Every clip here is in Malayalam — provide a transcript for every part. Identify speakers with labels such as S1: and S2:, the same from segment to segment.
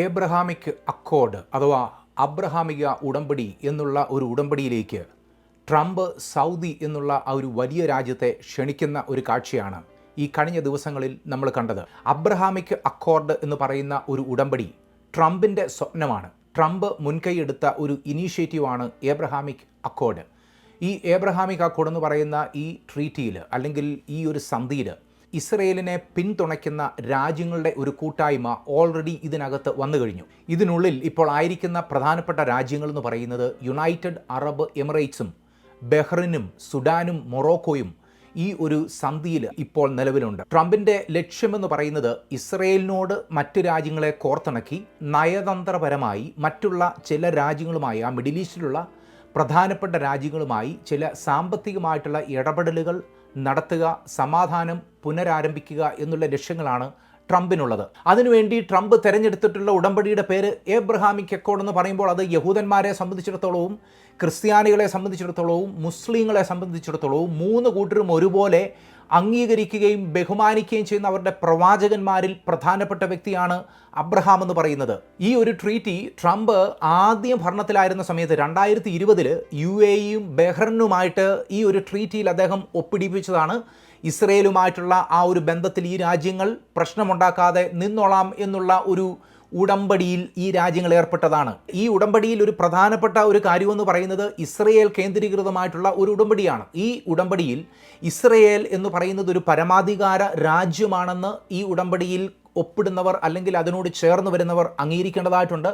S1: ഏബ്രഹാമിക് അക്കോർഡ് അഥവാ അബ്രഹാമിക ഉടമ്പടി എന്നുള്ള ഒരു ഉടമ്പടിയിലേക്ക് ട്രംപ് സൗദി എന്നുള്ള ആ ഒരു വലിയ രാജ്യത്തെ ക്ഷണിക്കുന്ന ഒരു കാഴ്ചയാണ് ഈ കഴിഞ്ഞ ദിവസങ്ങളിൽ നമ്മൾ കണ്ടത്. അബ്രഹാമിക് അക്കോർഡ് എന്ന് പറയുന്ന ഒരു ഉടമ്പടി ട്രംപിന്റെ സ്വപ്നമാണ്. ട്രംപ് മുൻകൈയെടുത്ത ഒരു ഇനീഷ്യേറ്റീവാണ് ഏബ്രഹാമിക് അക്കോർഡ്. ഈ ഏബ്രഹാമിക് അക്കോർഡ് എന്ന് പറയുന്ന ഈ ട്രീറ്റിയിൽ അല്ലെങ്കിൽ ഈ ഒരു സന്ധിയിൽ ഇസ്രയേലിനെ പിന്തുണയ്ക്കുന്ന രാജ്യങ്ങളുടെ ഒരു കൂട്ടായ്മ ഓൾറെഡി ഇതിനകത്ത് വന്നു കഴിഞ്ഞു. ഇതിനുള്ളിൽ ഇപ്പോൾ ആയിരിക്കുന്ന പ്രധാനപ്പെട്ട രാജ്യങ്ങൾ എന്ന് പറയുന്നത് യുണൈറ്റഡ് അറബ് എമിറേറ്റ്സും ബഹ്റിനും സുഡാനും മൊറോക്കോയും ഈ ഒരു സന്ധിയിൽ ഇപ്പോൾ നിലവിലുണ്ട്. ട്രംപിന്റെ ലക്ഷ്യമെന്ന് പറയുന്നത് ഇസ്രയേലിനോട് മറ്റ് രാജ്യങ്ങളെ കോർത്തിണക്കി നയതന്ത്രപരമായി മറ്റുള്ള ചില രാജ്യങ്ങളുമായി ആ മിഡിൽ ഈസ്റ്റിലുള്ള പ്രധാനപ്പെട്ട രാജ്യങ്ങളുമായി ചില സാമ്പത്തികമായിട്ടുള്ള ഇടപെടലുകൾ നടത്തുക സമാധാനം പുനരാരംഭിക്കുക എന്നുള്ള ലക്ഷ്യങ്ങളാണ് ട്രംപിനുള്ളത്. അതിനുവേണ്ടി ട്രംപ് തെരഞ്ഞെടുത്തിട്ടുള്ള ഉടമ്പടിയുടെ പേര് ഏബ്രഹാമിക് അക്കോഡ് എന്ന് പറയുമ്പോൾ അത് യഹൂദന്മാരെ സംബന്ധിച്ചിടത്തോളവും ക്രിസ്ത്യാനികളെ സംബന്ധിച്ചിടത്തോളവും മുസ്ലിങ്ങളെ സംബന്ധിച്ചിടത്തോളവും മൂന്ന് കൂട്ടരും ഒരുപോലെ അംഗീകരിക്കുകയും ബഹുമാനിക്കുകയും ചെയ്യുന്ന അവരുടെ പ്രവാചകന്മാരിൽ പ്രധാനപ്പെട്ട വ്യക്തിയാണ് അബ്രഹാം എന്ന് പറയുന്നത്. ഈ ഒരു ട്രീറ്റി ട്രംപ് ആദ്യം ഭരണത്തിലായിരുന്ന സമയത്ത് രണ്ടായിരത്തി ഇരുപതിൽ യു എയും ബെഹ്റനുമായിട്ട് ഈ ഒരു ട്രീറ്റിയിൽ അദ്ദേഹം ഒപ്പിടിപ്പിച്ചതാണ്. ഇസ്രയേലുമായിട്ടുള്ള ആ ഒരു ബന്ധത്തിൽ ഈ രാജ്യങ്ങൾ പ്രശ്നമുണ്ടാക്കാതെ നിന്നോളാം എന്നുള്ള ഒരു ഉടമ്പടിയിൽ ഈ രാജ്യങ്ങൾ ഏർപ്പെട്ടതാണ്. ഈ ഉടമ്പടിയിൽ ഒരു പ്രധാനപ്പെട്ട ഒരു കാര്യമെന്ന് പറയുന്നത് ഇസ്രയേൽ കേന്ദ്രീകൃതമായിട്ടുള്ള ഒരു ഉടമ്പടിയാണ്. ഈ ഉടമ്പടിയിൽ ഇസ്രയേൽ എന്ന് പറയുന്നത് ഒരു പരമാധികാര രാജ്യമാണെന്ന് ഈ ഉടമ്പടിയിൽ ഒപ്പിടുന്നവർ അല്ലെങ്കിൽ അതിനോട് ചേർന്ന് വരുന്നവർ അംഗീകരിക്കേണ്ടതായിട്ടുണ്ട്.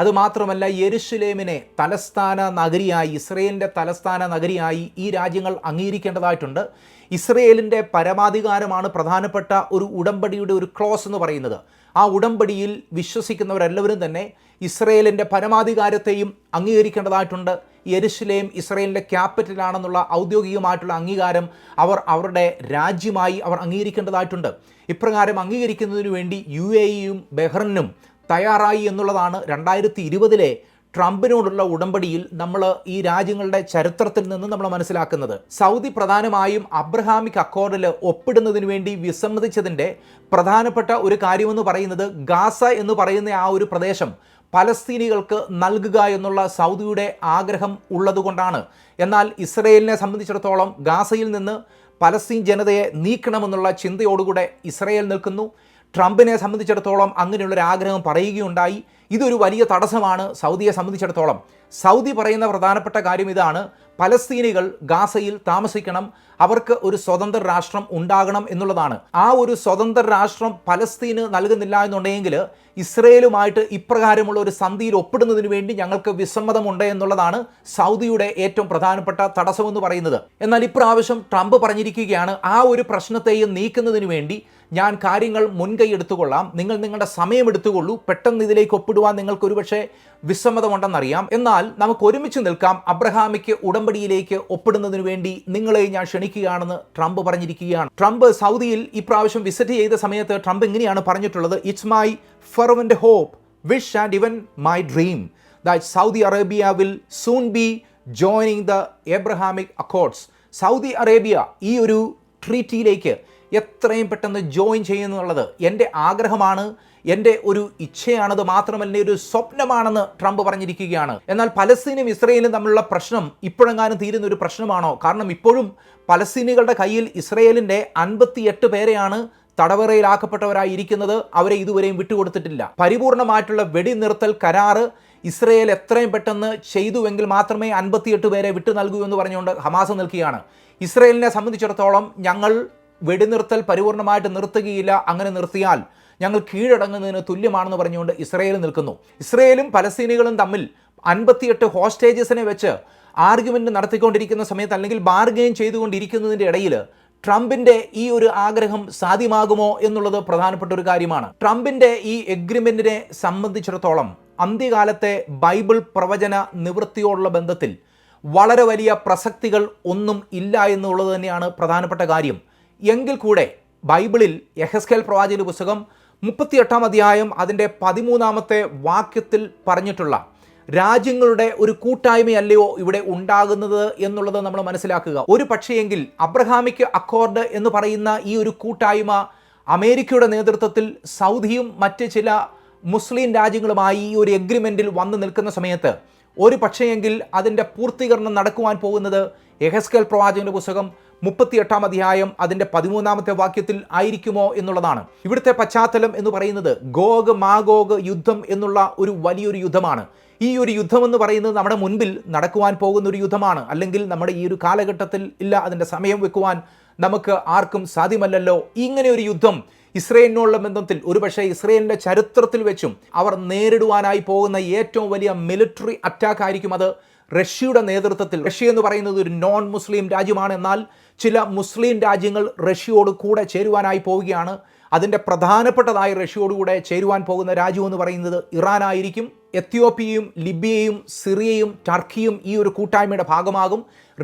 S1: അതുമാത്രമല്ല യെരുഷലേമിനെ തലസ്ഥാന നഗരിയായി ഇസ്രയേലിന്റെ തലസ്ഥാന നഗരിയായി ഈ രാജ്യങ്ങൾ അംഗീകരിക്കേണ്ടതായിട്ടുണ്ട്. ഇസ്രയേലിന്റെ പരമാധികാരമാണ് പ്രധാനപ്പെട്ട ഒരു ഉടമ്പടിയുടെ ഒരു ക്ലോസ് എന്ന് പറയുന്നത്. ആ ഉടമ്പടിയിൽ വിശ്വസിക്കുന്നവരെല്ലാവരും തന്നെ ഇസ്രയേലിന്റെ പരമാധികാരത്തെയും അംഗീകരിക്കേണ്ടതായിട്ടുണ്ട്. യെരുഷലേം ഇസ്രയേലിന്റെ ക്യാപിറ്റലാണെന്നുള്ള ഔദ്യോഗികമായിട്ടുള്ള അംഗീകാരം അവർ അവരുടെ രാജ്യമായി അവർ അംഗീകരിക്കേണ്ടതായിട്ടുണ്ട്. ഇപ്രകാരം അംഗീകരിക്കുന്നതിനു വേണ്ടി യു എയും ബഹ്റിനും തയ്യാറായി എന്നുള്ളതാണ് രണ്ടായിരത്തി ഇരുപതിലെ ട്രംപിനോടുള്ള ഉടമ്പടിയിൽ നമ്മൾ ഈ രാജ്യങ്ങളുടെ ചരിത്രത്തിൽ നിന്ന് നമ്മൾ മനസ്സിലാക്കുന്നത്. സൗദി പ്രധാനമായും അബ്രഹാമിക് അക്കോർഡിൽ ഒപ്പിടുന്നതിന് വേണ്ടി വിസമ്മതിച്ചതിന്റെ പ്രധാനപ്പെട്ട ഒരു കാര്യമെന്ന് പറയുന്നത് ഗാസ എന്ന് പറയുന്ന ആ ഒരു പ്രദേശം പലസ്തീനികൾക്ക് നൽകുക എന്നുള്ള സൗദിയുടെ ആഗ്രഹം ഉള്ളതുകൊണ്ടാണ്. എന്നാൽ ഇസ്രയേലിനെ സംബന്ധിച്ചിടത്തോളം ഗാസയിൽ നിന്ന് പലസ്തീൻ ജനതയെ നീക്കണമെന്നുള്ള ചിന്തയോടുകൂടെ ഇസ്രയേൽ നിൽക്കുന്നു. ട്രംപിനെ സംബന്ധിച്ചിടത്തോളം അങ്ങനെയുള്ളൊരു ആഗ്രഹം പറയുകയുണ്ടായി. ഇതൊരു വലിയ തടസ്സമാണ് സൗദിയെ സംബന്ധിച്ചിടത്തോളം. സൗദി പറയുന്ന പ്രധാനപ്പെട്ട കാര്യം ഇതാണ്. പലസ്തീനികൾ ഗാസയിൽ താമസിക്കണം. അവർക്ക് ഒരു സ്വതന്ത്ര രാഷ്ട്രം ഉണ്ടാകണം എന്നുള്ളതാണ്. ആ ഒരു സ്വതന്ത്ര രാഷ്ട്രം പലസ്തീന് നൽകുന്നില്ല എന്നുണ്ടെങ്കിൽ ഇസ്രയേലുമായിട്ട് ഇപ്രകാരമുള്ള ഒരു സന്ധിയിൽ ഒപ്പിടുന്നതിന് വേണ്ടി ഞങ്ങൾക്ക് വിസമ്മതമുണ്ട് എന്നുള്ളതാണ് സൗദിയുടെ ഏറ്റവും പ്രധാനപ്പെട്ട തടസ്സമെന്ന് പറയുന്നത്. എന്നാൽ ഇപ്രാവശ്യം ട്രംപ് പറഞ്ഞിരിക്കുകയാണ് ആ ഒരു പ്രശ്നത്തെയും നീക്കുന്നതിന് വേണ്ടി ഞാൻ കാര്യങ്ങൾ മുൻകൈ എടുത്തുകൊള്ളാം. നിങ്ങൾ നിങ്ങളുടെ സമയം എടുത്തുകൊള്ളൂ. പെട്ടെന്ന് ഇതിലേക്ക് ഒപ്പിടുവാൻ നിങ്ങൾക്ക് ഒരുപക്ഷെ വിസമ്മതമുണ്ടെന്നറിയാം. എന്നാൽ നമുക്ക് ഒരുമിച്ച് നിൽക്കാം. അബ്രഹാമിക്ക് ഉടമ്പടിയിലേക്ക് ഒപ്പിടുന്നതിന് വേണ്ടി നിങ്ങളെ ഞാൻ ക്ഷണിക്കുകയാണെന്ന് ട്രംപ് പറഞ്ഞിരിക്കുകയാണ്. ട്രംപ് സൗദിയിൽ ഇപ്രാവശ്യം വിസിറ്റ് ചെയ്ത സമയത്ത് ട്രംപ് ഇങ്ങനെയാണ് പറഞ്ഞിട്ടുള്ളത്. It's my fervent hope wish and even my dream that Saudi Arabia will soon be joining the Abrahamic accords Saudi Arabia ഈ ഒരു ട്രീറ്റിയിലേക്ക് എത്രയും പെട്ടെന്ന് ജോയിൻ ചെയ്യുന്നുള്ളത് എന്റെ ആഗ്രഹമാണ് എന്റെ ഒരു ഇച്ഛയാണത് മാത്രമല്ല ഒരു സ്വപ്നമാണെന്ന് ട്രംപ് പറഞ്ഞിരിക്കുകയാണ്. എന്നാൽ പലസ്തീനും ഇസ്രയേലും തമ്മിലുള്ള പ്രശ്നം ഇപ്പോഴെങ്ങാനും തീരുന്ന ഒരു പ്രശ്നമാണോ? കാരണം ഇപ്പോഴും പലസ്തീനികളുടെ കയ്യിൽ ഇസ്രയേലിന്റെ അൻപത്തിയെട്ട് പേരെയാണ് തടവറയിലാക്കപ്പെട്ടവരായി ഇരിക്കുന്നത് അവരെ ഇതുവരെയും വിട്ടുകൊടുത്തിട്ടില്ല. പരിപൂർണമായിട്ടുള്ള വെടിനിർത്തൽ കരാറ് ഇസ്രയേൽ എത്രയും പെട്ടെന്ന് ചെയ്തുവെങ്കിൽ മാത്രമേ അൻപത്തിയെട്ട് പേരെ വിട്ടു നൽകൂ എന്ന് പറഞ്ഞുകൊണ്ട് ഹമാസ് നിൽക്കുകയാണ്. ഇസ്രയേലിനെ സംബന്ധിച്ചിടത്തോളം ഞങ്ങൾ വെടിനിർത്തൽ പരിപൂർണമായിട്ട് നിർത്തുകയില്ല അങ്ങനെ നിർത്തിയാൽ ഞങ്ങൾ കീഴടങ്ങുന്നതിന് തുല്യമാണെന്ന് പറഞ്ഞുകൊണ്ട് ഇസ്രയേൽ നിൽക്കുന്നു. ഇസ്രയേലും പലസ്തീനികളും തമ്മിൽ അൻപത്തിയെട്ട് ഹോസ്റ്റേജസിനെ വെച്ച് ആർഗ്യുമെന്റ് നടത്തിക്കൊണ്ടിരിക്കുന്ന സമയത്ത് അല്ലെങ്കിൽ ബാർഗെയിൻ ചെയ്തുകൊണ്ടിരിക്കുന്നതിന്റെ ഇടയിൽ ട്രംപിന്റെ ഈ ഒരു ആഗ്രഹം സാധ്യമാകുമോ എന്നുള്ളത് പ്രധാനപ്പെട്ട ഒരു കാര്യമാണ്. ട്രംപിന്റെ ഈ എഗ്രിമെന്റിനെ സംബന്ധിച്ചിടത്തോളം അന്ത്യകാലത്തെ ബൈബിൾ പ്രവചന നിവൃത്തിയോടുള്ള ബന്ധത്തിൽ വളരെ വലിയ പ്രസക്തികൾ ഒന്നും ഇല്ല എന്നുള്ളത് തന്നെയാണ് പ്രധാനപ്പെട്ട കാര്യം. എങ്കിൽ കൂടെ ബൈബിളിൽ യഹസ്കേൽ പ്രവാചക പുസ്തകം മുപ്പത്തിയെട്ടാം അധ്യായം അതിന്റെ പതിമൂന്നാമത്തെ വാക്യത്തിൽ പറഞ്ഞിട്ടുള്ള രാജ്യങ്ങളുടെ ഒരു കൂട്ടായ്മയല്ലയോ ഇവിടെ ഉണ്ടാകുന്നത് എന്നുള്ളത് നമ്മൾ മനസ്സിലാക്കുക. ഒരു പക്ഷേയെങ്കിൽ അബ്രഹാമിക് അക്കോർഡ് എന്ന് പറയുന്ന ഈ ഒരു കൂട്ടായ്മ അമേരിക്കയുടെ നേതൃത്വത്തിൽ സൗദിയും മറ്റ് ചില മുസ്ലിം രാജ്യങ്ങളുമായി ഈ ഒരു എഗ്രിമെന്റിൽ വന്നു നിൽക്കുന്ന സമയത്ത് ഒരു പക്ഷേയെങ്കിൽ അതിന്റെ പൂർത്തീകരണം നടക്കുവാൻ പോകുന്നത് എഹസ്കൽ പ്രവാചകന്റെ പുസ്തകം മുപ്പത്തിയെട്ടാം അധ്യായം അതിന്റെ പതിമൂന്നാമത്തെ വാക്യത്തിൽ ആയിരിക്കുമോ എന്നുള്ളതാണ്. ഇവിടുത്തെ പശ്ചാത്തലം എന്ന് പറയുന്നത് ഗോഗ് മാഗോഗ് യുദ്ധം എന്നുള്ള ഒരു വലിയൊരു യുദ്ധമാണ്. ഈ ഒരു യുദ്ധം എന്ന് പറയുന്നത് നമ്മുടെ മുൻപിൽ നടക്കുവാൻ പോകുന്ന ഒരു യുദ്ധമാണ്. അല്ലെങ്കിൽ നമ്മുടെ ഈ ഒരു കാലഘട്ടത്തിൽ ഇല്ല അതിന്റെ സമയം വെക്കുവാൻ നമുക്ക് ആർക്കും സാധ്യമല്ലല്ലോ. ഇങ്ങനെ ഒരു യുദ്ധം ഇസ്രയേലിനുള്ള ബന്ധത്തിൽ ഒരുപക്ഷെ ഇസ്രയേലിന്റെ ചരിത്രത്തിൽ വെച്ചും അവർ നേരിടുവാനായി പോകുന്ന ഏറ്റവും വലിയ മിലിറ്ററി അറ്റാക്ക് ആയിരിക്കും അത്. റഷ്യയുടെ നേതൃത്വത്തിൽ. റഷ്യ എന്ന് പറയുന്നത് ഒരു നോൺ മുസ്ലിം രാജ്യമാണ്. എന്നാൽ ചില മുസ്ലിം രാജ്യങ്ങൾ റഷ്യയോട് കൂടെ ചേരുവാനായി പോവുകയാണ്. അതിന്റെ പ്രധാനപ്പെട്ടതായി റഷ്യയോടുകൂടെ ചേരുവാൻ പോകുന്ന രാജ്യം എന്ന് പറയുന്നത് ഇറാനായിരിക്കും എത്യോപ്യയും ലിബിയയും സിറിയയും ടർക്കിയും ഈ ഒരു കൂട്ടായ്മയുടെ ഭാഗമാകും.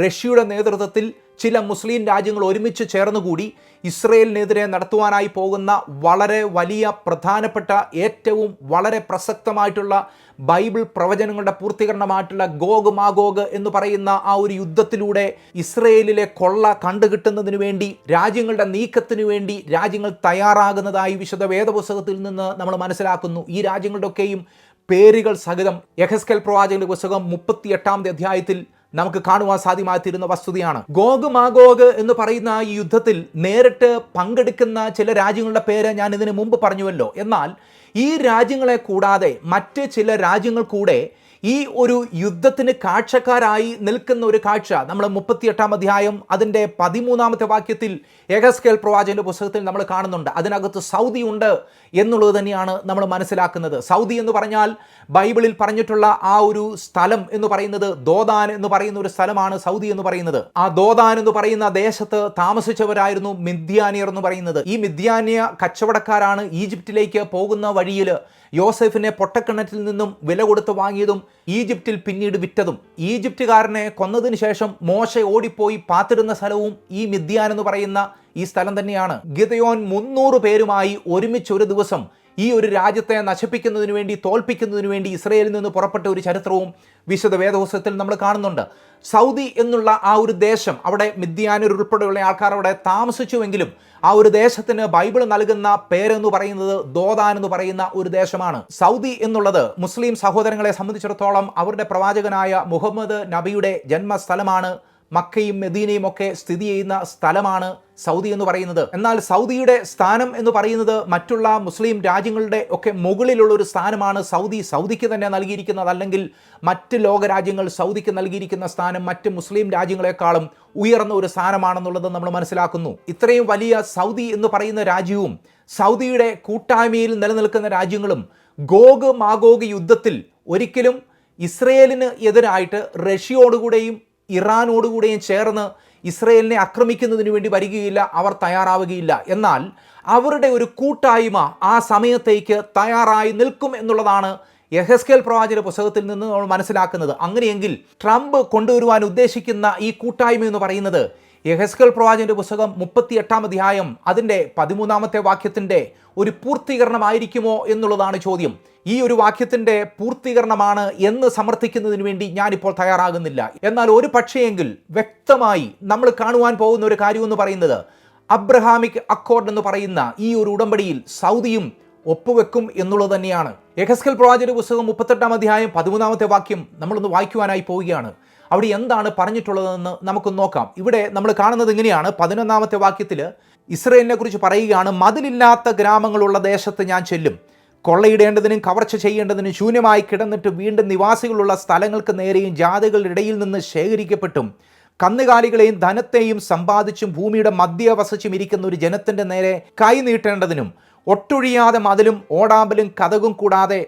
S1: റഷ്യയുടെ നേതൃത്വത്തിൽ ചില മുസ്ലിം രാജ്യങ്ങൾ ഒരുമിച്ച് ചേർന്നുകൂടി ഇസ്രയേലിനെതിരെ നടത്തുവാനായി പോകുന്ന വളരെ വലിയ പ്രധാനപ്പെട്ട ഏറ്റവും വളരെ പ്രസക്തമായിട്ടുള്ള ബൈബിൾ പ്രവചനങ്ങളുടെ പൂർത്തീകരണമായിട്ടുള്ള ഗോഗ് മാഗോഗ് എന്ന് പറയുന്ന ആ ഒരു യുദ്ധത്തിലൂടെ ഇസ്രയേലിലെ കൊള്ള കണ്ടുകിട്ടുന്നതിന് വേണ്ടി രാജ്യങ്ങളുടെ നീക്കത്തിനു വേണ്ടി രാജ്യങ്ങൾ തയ്യാറാകുന്നതായി വിശുദ്ധ വേദപുസ്തകത്തിൽ നിന്ന് നമ്മൾ മനസ്സിലാക്കുന്നു. ഈ രാജ്യങ്ങളുടെയൊക്കെയും പേരുകൾ സഹിതം. യഹസ്കൽ പ്രവാചകന്റെ പുസ്തകം മുപ്പത്തി എട്ടാമത്തെ അധ്യായത്തിൽ നമുക്ക് കാണുവാൻ സാധ്യമായിത്തീരുന്ന വസ്തുതയാണ്. ഗോഗ് മാഗോഗ് എന്ന് പറയുന്ന ഈ യുദ്ധത്തിൽ നേരിട്ട് പങ്കെടുക്കുന്ന ചില രാജ്യങ്ങളുടെ പേര് ഞാൻ ഇതിനു മുമ്പ് പറഞ്ഞുവല്ലോ. എന്നാൽ ഈ രാജ്യങ്ങളെ കൂടാതെ മറ്റ് ചില രാജ്യങ്ങൾ കൂടെ ഈ ഒരു യുദ്ധത്തിന് കാഴ്ചക്കാരായി നിൽക്കുന്ന ഒരു കാഴ്ച. നമ്മൾ മുപ്പത്തിയെട്ടാം അധ്യായം അതിന്റെ പതിമൂന്നാമത്തെ വാക്യത്തിൽ ഏകസ്കേൽ പ്രവാചകന്റെ പുസ്തകത്തിൽ നമ്മൾ കാണുന്നുണ്ട്. അതിനകത്ത് സൗദി ഉണ്ട് എന്നുള്ളത് തന്നെയാണ് നമ്മൾ മനസ്സിലാക്കുന്നത്. സൗദി എന്ന് പറഞ്ഞാൽ ബൈബിളിൽ പറഞ്ഞിട്ടുള്ള ആ ഒരു സ്ഥലം എന്ന് പറയുന്നത് ദോദാൻ എന്ന് പറയുന്ന ഒരു സ്ഥലമാണ് സൗദി എന്ന് പറയുന്നത്. ആ ദോദാൻ എന്ന് പറയുന്ന ദേശത്ത് താമസിച്ചവരായിരുന്നു മിഥ്യാനിയർ എന്ന് പറയുന്നത്. ഈ മിഥ്യാനിയ കച്ചവടക്കാരാണ് ഈജിപ്തിലേക്ക് പോകുന്ന വഴിയിൽ യോസെഫിനെ പൊട്ടക്കിണറ്റിൽ നിന്നും വില കൊടുത്ത് വാങ്ങിയതും ഈജിപ്തിൽ പിന്നീട് വിറ്റതും. ഈജിപ്തുകാരനെ കൊന്നതിന് ശേഷം മോശ ഓടിപ്പോയി പാത്തിരുന്ന സ്ഥലവും ഈ മിദ്യാൻ എന്ന് പറയുന്ന ഈ സ്ഥലം തന്നെയാണ്. ഗിതയോൻ മുന്നൂറ് പേരുമായി ഒരുമിച്ച് ഒരു ദിവസം ഈ ഒരു രാജ്യത്തെ നശിപ്പിക്കുന്നതിന് വേണ്ടി തോൽപ്പിക്കുന്നതിന് വേണ്ടി ഇസ്രയേലിൽ നിന്ന് പുറപ്പെട്ട ഒരു ചരിത്രവും വിശുദ്ധ വേദപുസ്തകത്തിൽ നമ്മൾ കാണുന്നുണ്ട്. സൗദി എന്നുള്ള ആ ഒരു ദേശം അവിടെ മിദ്യാനൂർ ഉൾപ്പെടെയുള്ള ആൾക്കാർ അവിടെ താമസിച്ചുവെങ്കിലും ആ ഒരു ദേശത്തിന് ബൈബിൾ നൽകുന്ന പേരെന്ന് പറയുന്നത് ദോദാൻ എന്ന് പറയുന്ന ഒരു ദേശമാണ്. സൗദി എന്നുള്ളത് മുസ്ലിം സഹോദരങ്ങളെ സംബന്ധിച്ചിടത്തോളം അവരുടെ പ്രവാചകനായ മുഹമ്മദ് നബിയുടെ ജന്മസ്ഥലമാണ്. മക്കയും മെദീനയും ഒക്കെ സ്ഥിതി ചെയ്യുന്ന സ്ഥലമാണ്. സൗദി എന്ന് പറയുന്നത്. എന്നാൽ സൗദിയുടെ സ്ഥാനം എന്ന് പറയുന്നത് മറ്റുള്ള മുസ്ലിം രാജ്യങ്ങളുടെ ഒക്കെ മുകളിലുള്ള ഒരു സ്ഥാനമാണ് സൗദി. സൗദിക്ക് തന്നെ നൽകിയിരിക്കുന്നത് അല്ലെങ്കിൽ മറ്റ് ലോകരാജ്യങ്ങൾ സൗദിക്ക് നൽകിയിരിക്കുന്ന സ്ഥാനം മറ്റ് മുസ്ലിം രാജ്യങ്ങളെക്കാളും ഉയർന്ന ഒരു സ്ഥാനമാണെന്നുള്ളത് നമ്മൾ മനസ്സിലാക്കുന്നു. ഇത്രയും വലിയ സൗദി എന്ന് പറയുന്ന രാജ്യവും സൗദിയുടെ കൂട്ടായ്മയിൽ നിലനിൽക്കുന്ന രാജ്യങ്ങളും ഗോഗ് മാഗോഗ് യുദ്ധത്തിൽ ഒരിക്കലും ഇസ്രയേലിന് എതിരായിട്ട് റഷ്യയോടുകൂടെയും ഇറാനോടുകൂടെയും ചേർന്ന് ഇസ്രയേലിനെ ആക്രമിക്കുന്നതിന് വേണ്ടി വരികയില്ല അവർ തയ്യാറാവുകയില്ല. എന്നാൽ അവരുടെ ഒരു കൂട്ടായ്മ ആ സമയത്തേക്ക് തയ്യാറായി നിൽക്കും എന്നുള്ളതാണ് യഹസ്കേൽ പ്രവാചക പുസ്തകത്തിൽ നിന്ന് നമ്മൾ മനസ്സിലാക്കുന്നത്. അങ്ങനെയെങ്കിൽ ട്രംപ് കൊണ്ടുവരുവാൻ ഉദ്ദേശിക്കുന്ന ഈ കൂട്ടായ്മ എന്ന് പറയുന്നത് യഹസ്കൽ പ്രവാചന്റെ പുസ്തകം മുപ്പത്തി എട്ടാം അധ്യായം അതിന്റെ പതിമൂന്നാമത്തെ വാക്യത്തിന്റെ ഒരു പൂർത്തീകരണമായിരിക്കുമോ എന്നുള്ളതാണ് ചോദ്യം. ഈ ഒരു വാക്യത്തിന്റെ പൂർത്തീകരണമാണ് എന്ന് സമർത്ഥിക്കുന്നതിന് വേണ്ടി ഞാനിപ്പോൾ തയ്യാറാകുന്നില്ല. എന്നാൽ ഒരു പക്ഷേയെങ്കിൽ വ്യക്തമായി നമ്മൾ കാണുവാൻ പോകുന്ന ഒരു കാര്യം എന്ന് പറയുന്നത് അബ്രഹാമിക് അക്കോർഡ് എന്ന് പറയുന്ന ഈ ഒരു ഉടമ്പടിയിൽ സൗദിയും ഒപ്പുവെക്കും എന്നുള്ളത് തന്നെയാണ്. യഹസ്കൽ പ്രവാചക പുസ്തകം മുപ്പത്തെട്ടാം അധ്യായം പതിമൂന്നാമത്തെ വാക്യം നമ്മളൊന്ന് വായിക്കുവാനായി പോവുകയാണ്. അവിടെ എന്താണ് പറഞ്ഞിട്ടുള്ളതെന്ന് നമുക്ക് നോക്കാം. ഇവിടെ നമ്മൾ കാണുന്നത് ഇങ്ങനെയാണ്. പതിനൊന്നാമത്തെ വാക്യത്തിൽ ഇസ്രയേലിനെ കുറിച്ച് പറയുകയാണ് മതിലില്ലാത്ത ഗ്രാമങ്ങളുള്ള ദേശത്ത് ഞാൻ ചെല്ലും. കൊള്ളയിടേണ്ടതിനും കവർച്ച ചെയ്യേണ്ടതിനും ശൂന്യമായി കിടന്നിട്ട് വീണ്ടും നിവാസികളുള്ള സ്ഥലങ്ങൾക്ക് നേരെയും ജാതികളുടെ ഇടയിൽ നിന്ന് ശേഖരിക്കപ്പെട്ടും. കന്നുകാലികളെയും ധനത്തെയും സമ്പാദിച്ചും ഭൂമിയുടെ മധ്യ വസിച്ചും ഇരിക്കുന്ന ഒരു ജനത്തിന്റെ നേരെ കൈ നീട്ടേണ്ടതിനും ഒട്ടൊഴിയാതെ മതിലും ഓടാമ്പലും കഥകും കൂടാതെ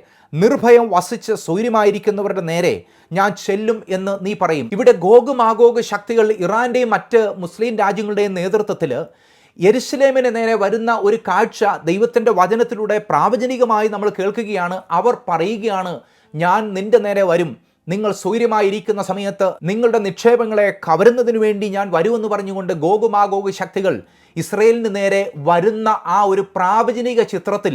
S1: നിർഭയം വസിച്ച് സൗര്യമായിരിക്കുന്നവരുടെ നേരെ ഞാൻ ചെല്ലും എന്ന് നീ പറയും. ഇവിടെ ഗോഗ് മാഗോഗ് ശക്തികൾ ഇറാന്റെയും മറ്റ് മുസ്ലിം രാജ്യങ്ങളുടെയും നേതൃത്വത്തിൽ യെരുസലേമിന് നേരെ വരുന്ന ഒരു കാഴ്ച ദൈവത്തിന്റെ വചനത്തിലൂടെ പ്രാവചനികമായി നമ്മൾ കേൾക്കുകയാണ്. അവർ പറയുകയാണ് ഞാൻ നിന്റെ നേരെ വരും. നിങ്ങൾ സൂര്യമായിരിക്കുന്ന സമയത്ത് നിങ്ങളുടെ നിക്ഷേപങ്ങളെ കവരുന്നതിന് വേണ്ടി ഞാൻ വരുമെന്ന് പറഞ്ഞുകൊണ്ട് ഗോഗുമാഗോഗ് ശക്തികൾ ഇസ്രയേലിന് നേരെ വരുന്ന ആ ഒരു പ്രാവചനിക ചിത്രത്തിൽ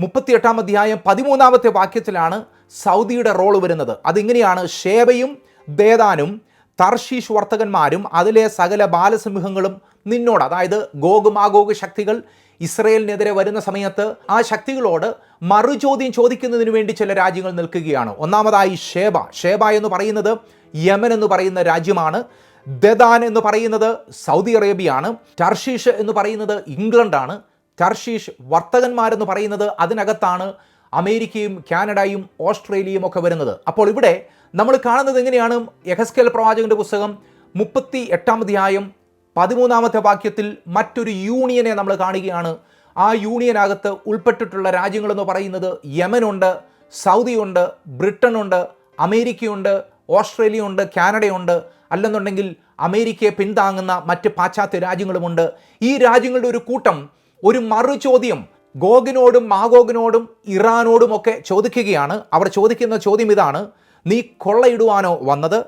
S1: മുപ്പത്തിയെട്ടാം അധ്യായം പതിമൂന്നാമത്തെ വാക്യത്തിലാണ് സൗദിയുടെ റോൾ വരുന്നത്. അതിങ്ങനെയാണ് ഷേബയും ദേദാനും തർഷീഷ് വർത്തകന്മാരും അതിലെ സകല ബാലസിംഹങ്ങളും നിന്നോട് അതായത് ഗോഗ് മാഗോഗ് ശക്തികൾ ഇസ്രയേലിനെതിരെ വരുന്ന സമയത്ത് ആ ശക്തികളോട് മറുചോദ്യം ചോദിക്കുന്നതിന് വേണ്ടി ചില രാജ്യങ്ങൾ നിൽക്കുകയാണ്. ഒന്നാമതായി ഷേബ ഷേബ എന്ന് പറയുന്നത് യമൻ എന്ന് പറയുന്ന രാജ്യമാണ്. ദദാൻ എന്ന് പറയുന്നത് സൗദി അറേബ്യയാണ്. ടർഷീഷ് എന്ന് പറയുന്നത് ഇംഗ്ലണ്ടാണ്. ടർഷീഷ് വർത്തകന്മാരെന്ന് പറയുന്നത് അതിനകത്താണ് അമേരിക്കയും കാനഡയും ഓസ്ട്രേലിയയും ഒക്കെ വരുന്നത്. അപ്പോൾ ഇവിടെ നമ്മൾ കാണുന്നത് എങ്ങനെയാണ്? യഹസ്കേൽ പ്രവാചകന്റെ പുസ്തകം മുപ്പത്തി എട്ടാം അധ്യായം പതിമൂന്നാമത്തെ വാക്യത്തിൽ മറ്റൊരു യൂണിയനെ നമ്മൾ കാണുകയാണ്. ആ യൂണിയനകത്ത് ഉൾപ്പെട്ടിട്ടുള്ള രാജ്യങ്ങളെന്ന് പറയുന്നത് യമനുണ്ട് സൗദിയുണ്ട് ബ്രിട്ടനുണ്ട് അമേരിക്കയുണ്ട് ഓസ്ട്രേലിയ ഉണ്ട് കാനഡയുണ്ട് അല്ലെന്നുണ്ടെങ്കിൽ അമേരിക്കയെ പിന്താങ്ങുന്ന മറ്റ് പാശ്ചാത്യ രാജ്യങ്ങളുമുണ്ട്. ഈ രാജ്യങ്ങളുടെ ഒരു കൂട്ടം ഒരു മറു ചോദ്യം ഗോഗിനോടും മാഗോഗിനോടും ഇറാനോടും ഒക്കെ ചോദിക്കുകയാണ്. അവർ ചോദിക്കുന്ന ചോദ്യം ഇതാണ് നീ കൊള്ളയിടുവാനോ വന്നത്?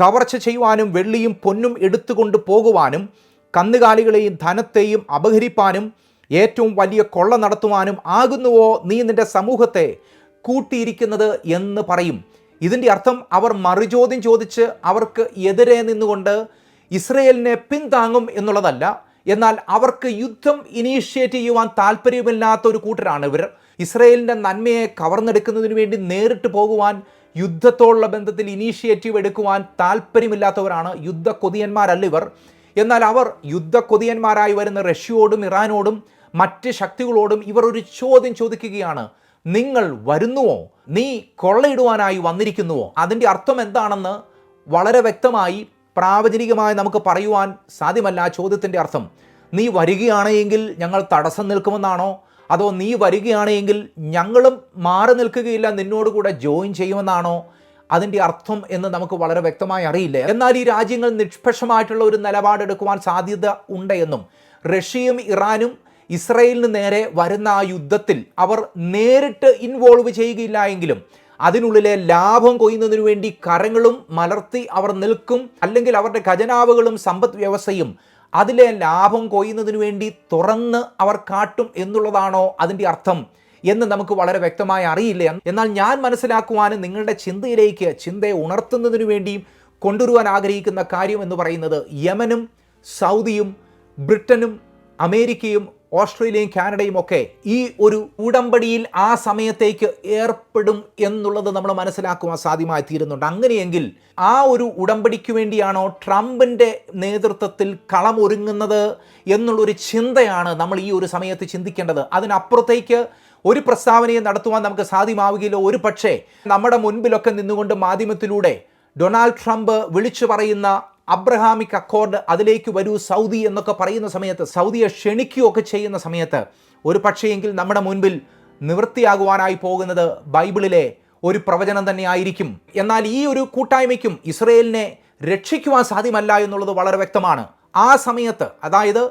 S1: കവർച്ച ചെയ്യുവാനും വെള്ളിയും പൊന്നും എടുത്തുകൊണ്ട് പോകുവാനും കന്നുകാലികളെയും ധനത്തെയും അപഹരിപ്പാനും ഏറ്റവും വലിയ കൊള്ള നടത്തുവാനും ആകുന്നുവോ നീ നിന്റെ സമൂഹത്തെ കൂട്ടിയിരിക്കുന്നത് എന്ന് പറയും. ഇതിന്റെ അർത്ഥം അവർ മറുചോദ്യം ചോദിച്ച് അവർക്ക് എതിരെ നിന്നുകൊണ്ട് ഇസ്രയേലിനെ പിന്താങ്ങും എന്നുള്ളതല്ല എന്നാൽ അവർക്ക് യുദ്ധം ഇനീഷ്യേറ്റ് ചെയ്യുവാൻ താല്പര്യമില്ലാത്ത ഒരു കൂട്ടരാണ് ഇവർ. ഇസ്രയേലിന്റെ നന്മയെ കവർന്നെടുക്കുന്നതിന് വേണ്ടി നേരിട്ട് പോകുവാൻ യുദ്ധത്തോടുള്ള ബന്ധത്തിൽ ഇനീഷ്യേറ്റീവ് എടുക്കുവാൻ താല്പര്യമില്ലാത്തവരാണ് യുദ്ധ കൊതിയന്മാരല്ല ഇവർ. എന്നാൽ അവർ യുദ്ധ കൊതിയന്മാരായി വരുന്ന റഷ്യയോടും ഇറാനോടും മറ്റ് ശക്തികളോടും ഇവർ ഒരു ചോദ്യം ചോദിക്കുകയാണ്. നിങ്ങൾ വരുന്നുവോ? നീ കൊള്ളയിടുവാനായി വന്നിരിക്കുന്നുവോ? അതിന്റെ അർത്ഥം എന്താണെന്ന് വളരെ വ്യക്തമായി പ്രാവചനികമായി നമുക്ക് പറയുവാൻ സാധ്യമല്ല ആ ചോദ്യത്തിന്റെ അർത്ഥം. നീ വരികയാണെങ്കിൽ ഞങ്ങൾ തടസ്സം നിൽക്കുമെന്നാണോ? അതോ നീ വരികയാണെങ്കിൽ ഞങ്ങളും മാറി നിൽക്കുകയില്ല നിന്നോട് കൂടെ ജോയിൻ ചെയ്യുമെന്നാണോ? അതിന്റെ അർത്ഥം എന്ന് നമുക്ക് വളരെ വ്യക്തമായി അറിയില്ല? എന്നാൽ ഈ രാജ്യങ്ങൾ നിഷ്പക്ഷമായിട്ടുള്ള ഒരു നിലപാടെടുക്കുവാൻ സാധ്യത ഉണ്ട് എന്നും റഷ്യയും ഇറാനും ഇസ്രയേലിന് നേരെ വരുന്ന ആ യുദ്ധത്തിൽ അവർ നേരിട്ട് ഇൻവോൾവ് ചെയ്യുകയില്ല എങ്കിലും അതിനുള്ളിലെ ലാഭം കൊയ്യുന്നതിനു വേണ്ടി കരങ്ങളും മലർത്തി അവർ നിൽക്കും. അല്ലെങ്കിൽ അവരുടെ ഖജനാവുകളും സമ്പദ് വ്യവസ്ഥയും അതിലെ ലാഭം കൊയ്യുന്നതിനു വേണ്ടി തുറന്ന് അവർ കാട്ടും എന്നുള്ളതാണോ അതിന്റെ അർത്ഥം എന്ന് നമുക്ക് വളരെ വ്യക്തമായി അറിയില്ല. എന്നാൽ ഞാൻ മനസ്സിലാക്കുവാനും നിങ്ങളുടെ ചിന്തയിലേക്ക് ചിന്തയെ ഉണർത്തുന്നതിനു വേണ്ടിയും കൊണ്ടുവരുവാൻ ആഗ്രഹിക്കുന്ന കാര്യം എന്ന് പറയുന്നത് യമനും സൗദിയും ബ്രിട്ടനും അമേരിക്കയും ഓസ്ട്രേലിയയും കാനഡയും ഒക്കെ ഈ ഒരു ഉടമ്പടിയിൽ ആ സമയത്തേക്ക് ഏർപ്പെടും എന്നുള്ളത് നമ്മൾ മനസ്സിലാക്കുവാൻ സാധ്യമായി തീരുന്നുണ്ട് അങ്ങനെയെങ്കിൽ ആ ഒരു ഉടമ്പടിക്ക് വേണ്ടിയാണോ ട്രംപിന്റെ നേതൃത്വത്തിൽ കളമൊരുങ്ങുന്നത് എന്നുള്ളൊരു ചിന്തയാണ് നമ്മൾ ഈ ഒരു സമയത്ത് ചിന്തിക്കേണ്ടത്. അതിനപ്പുറത്തേക്ക് ഒരു പ്രസ്താവനയെ നടത്തുവാൻ നമുക്ക് സാധ്യമാവുകയില്ല. ഒരു പക്ഷേ നമ്മുടെ മുൻപിലൊക്കെ നിന്നുകൊണ്ട് മാധ്യമത്തിലൂടെ ഡൊണാൾഡ് ട്രംപ് വിളിച്ചു പറയുന്ന അബ്രഹാമിക് അക്കോർഡ് അതിലേക്ക് വരൂ സൗദി എന്നൊക്കെ പറയുന്ന സമയത്ത് സൗദിയെ ക്ഷണിക്കുകയൊക്കെ ചെയ്യുന്ന സമയത്ത് ഒരു പക്ഷേയെങ്കിൽ നമ്മുടെ മുൻപിൽ നിവൃത്തിയാകുവാനായി പോകുന്നത് ബൈബിളിലെ ഒരു പ്രവചനം തന്നെ ആയിരിക്കും എന്നാൽ ഈ ഒരു കൂട്ടായ്മയ്ക്കും ഇസ്രയേലിനെ രക്ഷിക്കുവാൻ സാധ്യമല്ല എന്നുള്ളത് വളരെ വ്യക്തമാണ്. ആ സമയത്ത് അതായത്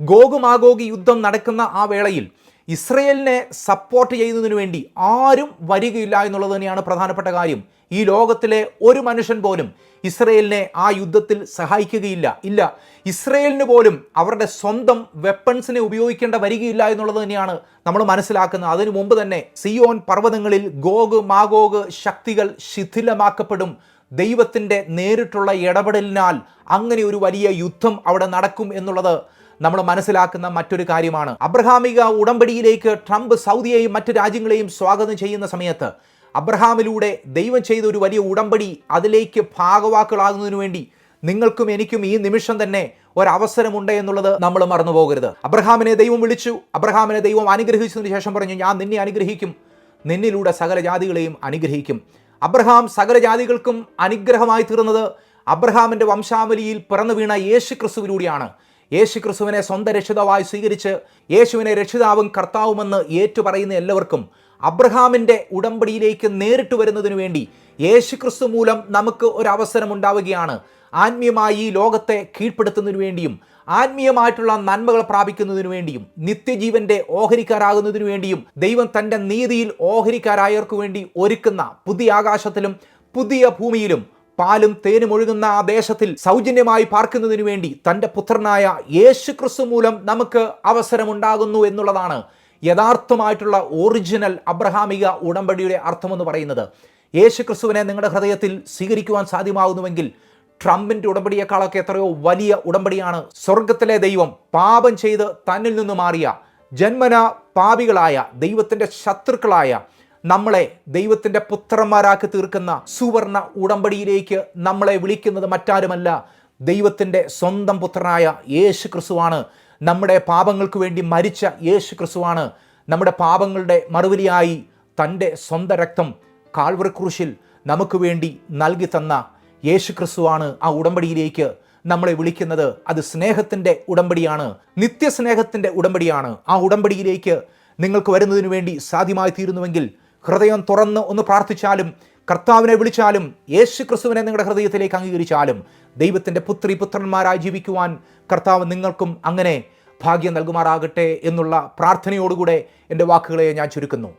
S1: ഗോഗുമാഗോഗി യുദ്ധം നടക്കുന്ന ആ വേളയിൽ ഇസ്രയേലിനെ സപ്പോർട്ട് ചെയ്യുന്നതിന് വേണ്ടി ആരും വരികയില്ല എന്നുള്ളത് തന്നെയാണ് പ്രധാനപ്പെട്ട കാര്യം. ഈ ലോകത്തിലെ ഒരു മനുഷ്യൻ പോലും ഇസ്രയേലിനെ ആ യുദ്ധത്തിൽ സഹായിക്കുകയില്ല. ഇല്ല ഇസ്രയേലിന് പോലും അവരുടെ സ്വന്തം വെപ്പൺസിനെ ഉപയോഗിക്കേണ്ട വരികയില്ല എന്നുള്ളത് തന്നെയാണ് നമ്മൾ മനസ്സിലാക്കുന്നത്. അതിനു മുമ്പ് തന്നെ സിയോൻ പർവതങ്ങളിൽ ഗോഗ് മാഗോഗ് ശക്തികൾ ശിഥിലമാക്കപ്പെടും. ദൈവത്തിന്റെ നേരിട്ടുള്ള ഇടപെടലിനാൽ അങ്ങനെ ഒരു വലിയ യുദ്ധം അവിടെ നടക്കും എന്നുള്ളത് നമ്മൾ മനസ്സിലാക്കുന്ന മറ്റൊരു കാര്യമാണ്. അബ്രഹാമിക ഉടമ്പടിയിലേക്ക് ട്രംപ് സൗദിയെയും മറ്റ് രാജ്യങ്ങളെയും സ്വാഗതം ചെയ്യുന്ന സമയത്ത് അബ്രഹാമിലൂടെ ദൈവം ചെയ്ത ഒരു വലിയ ഉടമ്പടി അതിലേക്ക് ഭാഗവാക്കുകളാകുന്നതിനു വേണ്ടി നിങ്ങൾക്കും എനിക്കും ഈ നിമിഷം തന്നെ ഒരവസരമുണ്ട് എന്നുള്ളത് നമ്മൾ മറന്നു പോകരുത്. അബ്രഹാമിനെ ദൈവം വിളിച്ചു. അബ്രഹാമിനെ ദൈവം അനുഗ്രഹിച്ചതിന് ശേഷം പറഞ്ഞു ഞാൻ നിന്നെ അനുഗ്രഹിക്കും. നിന്നിലൂടെ സകല ജാതികളെയും അനുഗ്രഹിക്കും. അബ്രഹാം സകല ജാതികൾക്കും അനുഗ്രഹമായി തീർന്നത് അബ്രഹാമിന്റെ വംശാവലിയിൽ പിറന്നു വീണ യേശു ക്രിസ്തുവിലൂടെയാണ് യേശു ക്രിസ്തുവിനെ സ്വന്തം രക്ഷിതാവായി സ്വീകരിച്ച് യേശുവിനെ രക്ഷിതാവും കർത്താവുമെന്ന് ഏറ്റുപറയുന്ന എല്ലാവർക്കും അബ്രഹാമിന്റെ ഉടമ്പടിയിലേക്ക് നേരിട്ട് വരുന്നതിനു വേണ്ടി യേശു ക്രിസ്തു മൂലം നമുക്ക് ഒരു അവസരം ഉണ്ടാവുകയാണ്. ആത്മീയമായി ഈ ലോകത്തെ കീഴ്പ്പെടുത്തുന്നതിനു വേണ്ടിയും ആത്മീയമായിട്ടുള്ള നന്മകൾ പ്രാപിക്കുന്നതിനു വേണ്ടിയും നിത്യജീവന്റെ ഓഹരിക്കാരാകുന്നതിനു വേണ്ടിയും ദൈവം തന്റെ നീതിയിൽ ഓഹരിക്കാരായവർക്ക് വേണ്ടി ഒരുക്കുന്ന പുതിയ ആകാശത്തിലും പുതിയ ഭൂമിയിലും പാലും തേനും ഒഴുകുന്ന ആ ദേശത്തിൽ സൗജന്യമായി പാർക്കുന്നതിനു വേണ്ടി തന്റെ പുത്രനായ യേശു ക്രിസ്തു മൂലം നമുക്ക് അവസരമുണ്ടാകുന്നു എന്നുള്ളതാണ് യഥാർത്ഥമായിട്ടുള്ള ഒറിജിനൽ അബ്രഹാമിക ഉടമ്പടിയുടെ അർത്ഥമെന്ന് പറയുന്നത്. യേശു ക്രിസ്തുവിനെ നിങ്ങളുടെ ഹൃദയത്തിൽ സ്വീകരിക്കുവാൻ സാധ്യമാകുന്നുവെങ്കിൽ ട്രംപിന്റെ ഉടമ്പടിയേക്കാളൊക്കെ എത്രയോ വലിയ ഉടമ്പടിയാണ്. സ്വർഗത്തിലെ ദൈവം പാപം ചെയ്ത് തന്നിൽ നിന്ന് മാറിയ ജന്മന പാപികളായ ദൈവത്തിന്റെ ശത്രുക്കളായ നമ്മളെ ദൈവത്തിന്റെ പുത്രന്മാരാക്കി തീർക്കുന്ന സുവർണ ഉടമ്പടിയിലേക്ക് നമ്മളെ വിളിക്കുന്നത് മറ്റാരുമല്ല ദൈവത്തിന്റെ സ്വന്തം പുത്രനായ യേശു ക്രിസ്തുവാണ് നമ്മുടെ പാപങ്ങൾക്ക് വേണ്ടി മരിച്ച യേശു ക്രിസ്തുവാണ് നമ്മുടെ പാപങ്ങളുടെ മറുപടിയായി തന്റെ സ്വന്തം രക്തം കാൽവറക്രൂശിൽ നമുക്ക് വേണ്ടി നൽകി തന്ന യേശു ക്രിസ്തുവാണ് ആ ഉടമ്പടിയിലേക്ക് നമ്മളെ വിളിക്കുന്നത്. അത് സ്നേഹത്തിന്റെ ഉടമ്പടിയാണ് നിത്യസ്നേഹത്തിന്റെ ഉടമ്പടിയാണ്. ആ ഉടമ്പടിയിലേക്ക് നിങ്ങൾക്ക് വരുന്നതിന് വേണ്ടി സാധ്യമായി തീരുന്നുവെങ്കിൽ ഹൃദയം തുറന്ന് ഒന്ന് പ്രാർത്ഥിച്ചാലും കർത്താവിനെ വിളിച്ചാലും യേശു ക്രിസ്തുവിനെ നിങ്ങളുടെ ഹൃദയത്തിലേക്ക് അംഗീകരിച്ചാലും ദൈവത്തിന്റെ പുത്രി പുത്രന്മാരായി ജീവിക്കുവാൻ കർത്താവ് നിങ്ങൾക്കും അങ്ങനെ ഭാഗ്യം നൽകുമാറാകട്ടെ എന്നുള്ള പ്രാർത്ഥനയോടുകൂടെ എന്റെ വാക്കുകളെ ഞാൻ ചുരുക്കുന്നു.